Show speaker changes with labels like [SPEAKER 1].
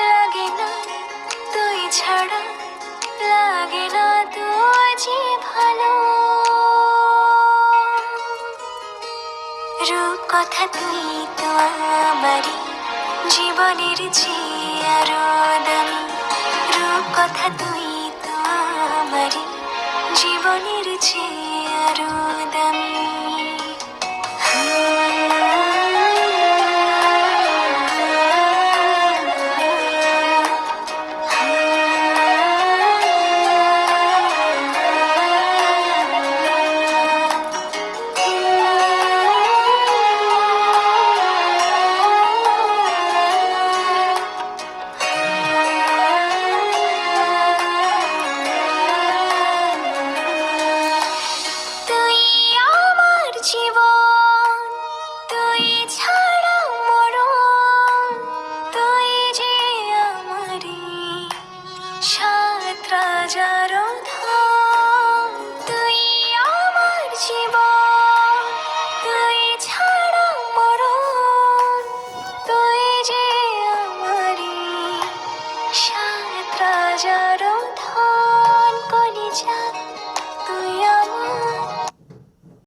[SPEAKER 1] লাগে না তুই ছাড়া লাগে না তুই যে ভালো রূপ কথা তুই তো আমারই জীবনের চেয়ে আরও দামি। রূপ কথা তুই তো আমারই জীবনের চেয়ে আরও জীবন, তুই ছাড়া মরণ, তুই যে আমারি সাত রাজার তুই আমার জীবন, তুই ছাড়া মরণ, তুই যে আমারি সাত রাজার